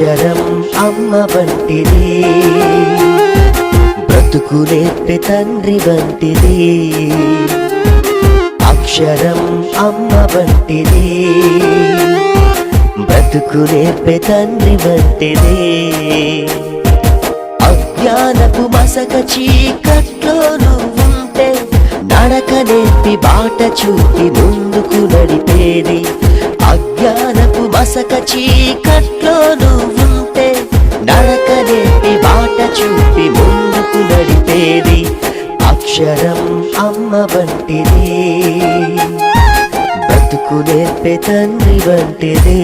అక్షరం అమ్మ వంటిది. బ్రతుకు నేర్పే తండ్రి వంటిది. అక్షరం అమ్మ వంటిది. బ్రతుకు నేర్పే తండ్రి వంటిది. అజ్ఞానపు మసక చీకట్లో నువ్వుంటే నడక నేర్పి బాట చూపి ముందుకు నడిపేది. మసక చీకట్లో నువ్వుంటే నడక నేర్పి బాట చూపి ముందుకు నడిపేది అక్షరం అమ్మ వంటిది. బ్రతుకు నేర్పే తండ్రి వంటిది.